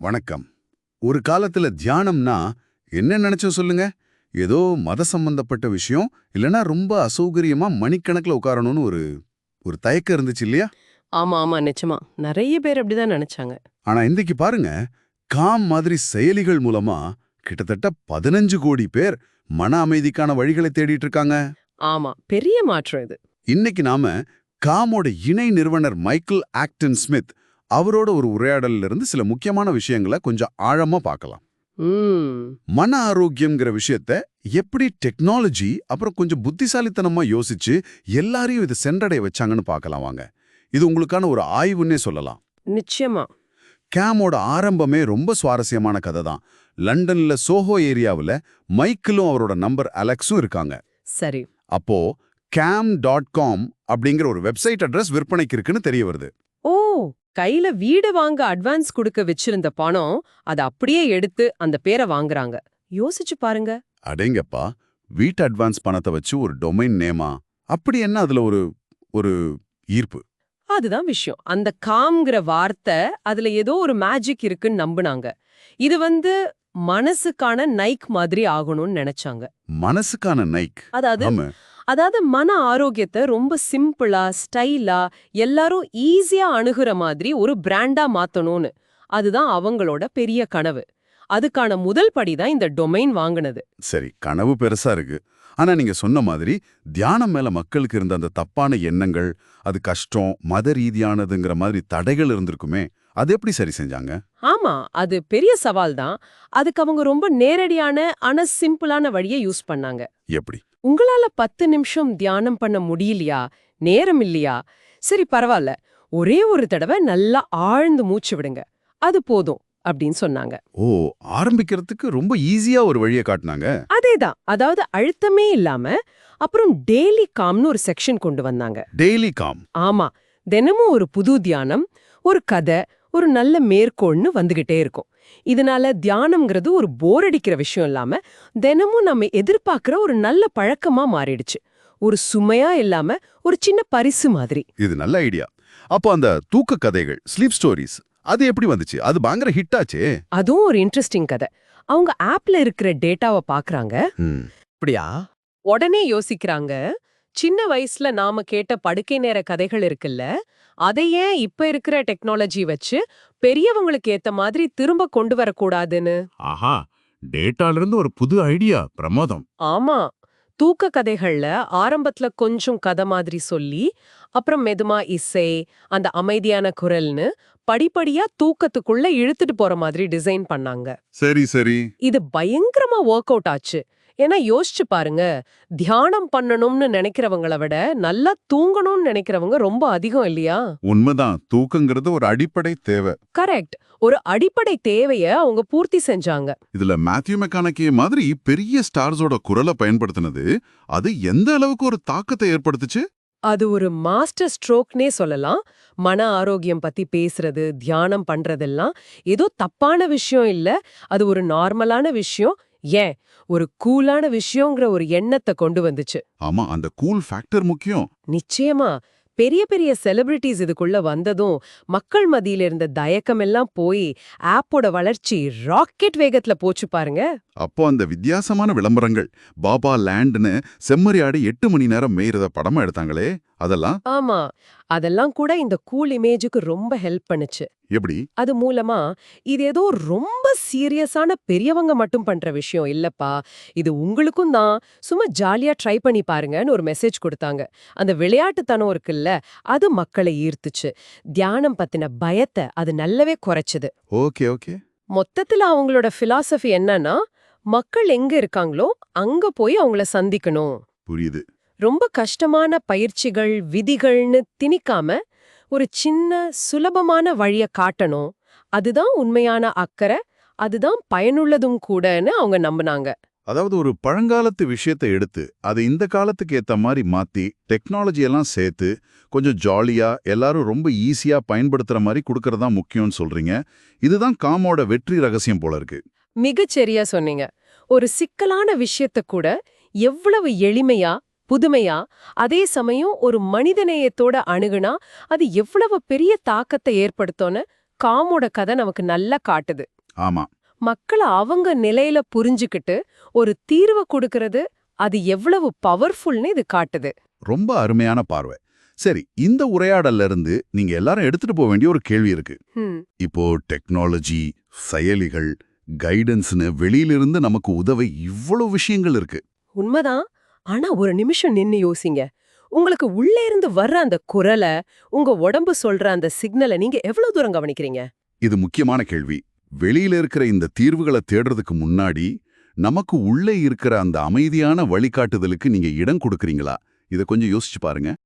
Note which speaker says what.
Speaker 1: வணக்கம். ஒரு காலத்துல தியானம்னா என்ன நினைச்சோம் சொல்லுங்க? ஏதோ மத சம்பந்தப்பட்ட விஷயம் இல்லனா ரொம்ப அசௌகரியமா மணிக்கணக்குல உட்காரணும்னு ஒரு ஒரு தயக்கம் இருந்துச்சு இல்லையா?
Speaker 2: ஆமா ஆமா நிச்சயமா. நிறைய பேர் அப்படிதான் நினைச்சாங்க.
Speaker 1: ஆனா இன்னைக்கு பாருங்க காம் மாதிரி செயலிகள் மூலமா கிட்டத்தட்ட பதினஞ்சு கோடி பேர் மன அமைதிக்கான வழிகளை தேடிட்டு இருக்காங்க.
Speaker 2: ஆமா பெரிய மாற்றம் இது.
Speaker 1: இன்னைக்கு நாம காமோட இணை நிறுவனர் மைக்கேல் ஆக்டன் ஸ்மித் அவரோட ஒரு உரையாடல்ல இருந்து சில முக்கியமான விஷயங்களை கொஞ்சம் ஆழமா பார்க்கலாம். மன ஆரோக்கியம்ங்கிற விஷயத்த எப்படி டெக்னாலஜி அப்புறம் கொஞ்சம் புத்திசாலித்தனமா யோசிச்சு எல்லாரையும் இது சென்றடைய வச்சாங்கன்னு பார்க்கலாம் வாங்க. இது உங்களுக்கான ஒரு ஆய்வுன்னே சொல்லலாம்.
Speaker 2: நிச்சயமா.
Speaker 1: கேமோட ஆரம்பமே ரொம்ப சுவாரஸ்யமான கதை தான். லண்டன்ல சோஹோ ஏரியாவுல மைக்கிளும் அவரோட நம்பர் அலெக்ஸும் இருக்காங்க.
Speaker 2: சரி.
Speaker 1: அப்போ கேம் டாட் காம் அப்படிங்கிற ஒரு வெப்சைட் அட்ரஸ் விற்பனைக்கு இருக்குன்னு தெரிய வருது.
Speaker 2: கையில வீடு வாங்க அட்வான்ஸ் கொடுக்க வச்சிருந்த பணம் அதை அப்படியே எடுத்து அந்த பேரை வாங்குறாங்க. யோசிச்சு பாருங்க.
Speaker 1: அடேங்கப்பா வீட்டு அட்வான்ஸ் பணத்தை வச்சு ஒரு டொமைன் நேமா அப்படி என்ன அதுல ஒரு ஒரு ஈர்ப்பு?
Speaker 2: அதுதான் விஷயம். அந்த காம்ங்கிற வார்த்தை அதுல ஏதோ ஒரு மேஜிக் இருக்குன்னு நம்புனாங்க. இது வந்து மனசுக்கான நைக் மாதிரி ஆகணும்னு நினைச்சாங்க.
Speaker 1: மனசுக்கான நைக்
Speaker 2: அதாவது அதாவது மன ஆரோக்கியத்தை ரொம்ப சிம்பிளா ஸ்டைலா எல்லாரும் ஈஸியா அணுகுற மாதிரி ஒரு பிராண்டா மாத்தணும்னு. அதுதான் அவங்களோட பெரிய கனவு. அதுக்கான முதல் படிதான் இந்த டொமைன் வாங்குனது.
Speaker 1: சரி கனவு பெருசா இருக்கு. ஆனா நீங்க சொன்ன மாதிரி தியானம் மேல மக்களுக்கு இருந்த அந்த தப்பான எண்ணங்கள் அது கஷ்டம் மத ரீதியானதுங்கிற மாதிரி தடைகள் இருந்திருக்குமே அது எப்படி சரி செஞ்சாங்க?
Speaker 2: ஆமா அது பெரிய சவால் தான். அதுக்கு அவங்க ரொம்ப நேரடியான ஆனா சிம்பிளான வழியை யூஸ் பண்ணாங்க.
Speaker 1: எப்படி?
Speaker 2: உங்களால பத்து நிமிஷம் தியானம் பண்ண முடியலையா? நேரம் இல்லையா? சரி பரவாயில்ல ஒரே ஒரு தடவை நல்லா ஆழ்ந்து மூச்சு விடுங்க. அது போதும் அப்படின்னு சொன்னாங்க.
Speaker 1: ஓ ஆரம்பிக்கிறதுக்கு ரொம்ப ஈஸியா ஒரு வழியை காட்டினாங்க?
Speaker 2: அதேதான் அதாவது அழுத்தமே இல்லாம அப்புறம் டெய்லி காம்னு ஒரு செக்ஷன் கொண்டு வந்தாங்க.
Speaker 1: டெய்லி காம்.
Speaker 2: ஆமா. தினமும் ஒரு புது தியானம் ஒரு கதை ஒரு நல்ல மேற்கோள்னு வந்துகிட்டே இருக்கும். இதனால தியானம்ங்கிறது ஒரு போர் அடிக்கிற விஷயம் இல்லாம தினமும் நம்ம எதிர்பார்க்கிற ஒரு நல்ல பழக்கமா மாறிடுச்சு. ஒரு சுமையா இல்லாம ஒரு சின்ன பரிசு மாதிரி.
Speaker 1: இது நல்ல ஐடியா. அப்போ அந்த தூக்க கதைகள் ஸ்லீப் ஸ்டோரிஸ் அது எப்படி வந்துச்சு? அது பயங்கர ஹிட் ஆச்சே.
Speaker 2: அதுவும் ஒரு இன்ட்ரெஸ்டிங் கதை. அவங்க ஆப்ல இருக்கிற டேட்டாவை பாக்குறாங்க.
Speaker 1: ம்,
Speaker 3: அப்படியா?
Speaker 2: உடனே யோசிக்கிறாங்க சின்ன வயசுல நாம கேட்ட படுக்கை நேர கதைகள் இருக்குல்ல அதை ஏன் இப்ப இருக்கிற டெக்னாலஜி வச்சு பெரியவங்களுக்கு ஏத்த மாதிரி திரும்ப கொண்டு வரக்கூடாதுன்னு?
Speaker 3: ஆஹா டேட்டால இருந்து ஒரு புது ஐடியா பிரமோதம்.
Speaker 2: ஆமா தூக்க கதைகள்ல ஆரம்பத்துல கொஞ்சம் கதை மாதிரி சொல்லி அப்புறம் மெதுமா இசை அந்த அமைதியான குரல்னு படிப்படியா தூக்கத்துக்குள்ள இழுத்துட்டு போற மாதிரி டிசைன் பண்ணாங்க.
Speaker 1: சரி சரி.
Speaker 2: இது பயங்கரமா ஒர்க் அவுட் ஆச்சு. ஏன்னா யோசிச்சு பாருங்க. தியானம் பண்ணணும்னு நினைக்கிறவங்கள விட நல்லா தூங்கணும்னு நினைக்கிறவங்க ரொம்ப அதிகம் இல்லையா?
Speaker 1: உண்மைதான். தூக்கங்கிறது ஒரு அடிப்படை தேவை.
Speaker 2: கரெக்ட். ஒரு அடிப்படை தேவைய அவங்க பூர்த்தி செஞ்சாங்க.
Speaker 1: இதுல மேத்யூ மெக்கானிக்கி மாதிரி பெரிய ஸ்டார்ஸோட குரலை பயன்படுத்தினது அது எந்த அளவுக்கு ஒரு தாக்கத்தை ஏற்படுத்துச்சு?
Speaker 2: அது ஒரு மாஸ்டர் ஸ்ட்ரோக்னே சொல்லலாம். மன ஆரோக்கியம் பத்தி பேசுறது தியானம் பண்றதெல்லாம் ஏதோ தப்பான விஷயம் இல்ல. அது ஒரு நார்மலான விஷயம். ஏன்? ஒரு கூலான விஷயங்கிற ஒரு எண்ணத்தை கொண்டு வந்துச்சு.
Speaker 1: ஆமா அந்த கூல் ஃபேக்டர் முக்கியம்.
Speaker 2: நிச்சயமா. பெரிய பெரிய செலிபிரிட்டிஸ் இதுக்குள்ள வந்ததும் மக்கள் மத்தியில இருந்த தயக்கம் எல்லாம் போய் ஆப்போட வளர்ச்சி ராக்கெட் வேகத்துல போச்சு பாருங்க.
Speaker 1: அப்போ அந்த வித்தியாசமான விளம்பரங்கள். பாபா லேண்ட்னு செம்மறியாடி எட்டு மணி நேரம் மேய்றத படமா எடுத்தாங்களே அதெல்லாம்?
Speaker 2: ஆமா. அதெல்லாம் கூட இந்த கூல் இமேஜுக்கு ரொம்ப ஹெல்ப் பண்ணுச்சு.
Speaker 1: எப்படி?
Speaker 2: அது மூலமா இது ஏதோ ரொம்ப சீரியஸான பெரியவங்க மட்டும் பண்ற விஷயம் இல்லப்பா. இது உங்களுக்கும் தான். சும்மா ஜாலியா ட்ரை பண்ணி பாருங்கன்னு ஒரு மெசேஜ் கொடுத்தாங்க. அந்த விளையாட்டுத்தனம் இருக்குல்ல அது மக்களை ஈர்த்துச்சு. தியானம் பத்தின பயத்தை அது நல்லாவே குறைச்சுது.
Speaker 1: Okay okay.
Speaker 2: மொத்தத்துல அவங்களோட பிலாசபி என்னன்னா மக்கள் எங்க இருக்காங்களோ அங்க போய் அவங்கள சந்திக்கணும்.
Speaker 1: புரியுது.
Speaker 2: ரொம்ப கஷ்டமான பயிற்சிகள் விதிகள்னு திணிக்காம ஒரு சின்ன சுலபமான வழிய காட்டணும். அதுதான் உண்மையான அக்கறை அதுதான் பயனுள்ளதும் கூடன்னு அவங்க நம்பினாங்க.
Speaker 1: அதாவது ஒரு பழங்காலத்து விஷயத்தை எடுத்து அதை இந்த காலத்துக்கு ஏத்த மாதிரி மாத்தி டெக்னாலஜி எல்லாம் சேர்த்து கொஞ்சம் ஜாலியா எல்லாரும் ரொம்ப ஈஸியா பயன்படுத்துற மாதிரி கொடுக்கறதா முக்கியம்னு சொல்றீங்க. இதுதான் காமோட வெற்றி ரகசியம் போல இருக்கு.
Speaker 2: மிகச்சரியா சொன்னீங்க. ஒரு சிக்கலான விஷயத்த கூட எவ்வளவு எளிமையா புதுமையா அதே சமயம் ஒரு மனிதநேயத்தோட அணுகுனா அது எவ்வளவு பெரிய தாக்கத்தை ஏற்படுத்தும்னு காமோட கதை நமக்கு நல்லா காட்டுது.
Speaker 1: ஆமா.
Speaker 2: மக்கள் அவங்க நிலையில புரிஞ்சுக்கிட்டு ஒரு தீர்வை கொடுக்கறது அது எவ்வளவு பவர்ஃபுல்னு இது காட்டுது.
Speaker 1: ரொம்ப அருமையான பார்வை. சரி இந்த உரையாடல்ல இருந்து நீங்க எல்லாரும் எடுத்துட்டு போக வேண்டிய ஒரு கேள்வி இருக்கு. இப்போ டெக்னாலஜி செயலிகள் கைடன்ஸ்னு வெளியிலிருந்து நமக்கு உதவ இவ்வளவு விஷயங்கள் இருக்கு.
Speaker 2: உண்மைதான். ஆனா ஒரு நிமிஷம் நின்னு யோசிங்க. உங்களுக்கு உள்ளே இருந்து வர்ற அந்த குரலை உங்க உடம்பு சொல்ற அந்த சிக்னலை நீங்க எவ்வளவு தூரம் கவனிக்கிறீங்க?
Speaker 1: இது முக்கியமான கேள்வி. வெளியில இருக்கிற இந்த தீர்வுகளை தேடுறதுக்கு முன்னாடி நமக்கு உள்ளே இருக்கிற அந்த அமைதியான வழிகாட்டுதலுக்கு நீங்க இடம் கொடுக்கறீங்களா? இதை கொஞ்சம் யோசிச்சு பாருங்க.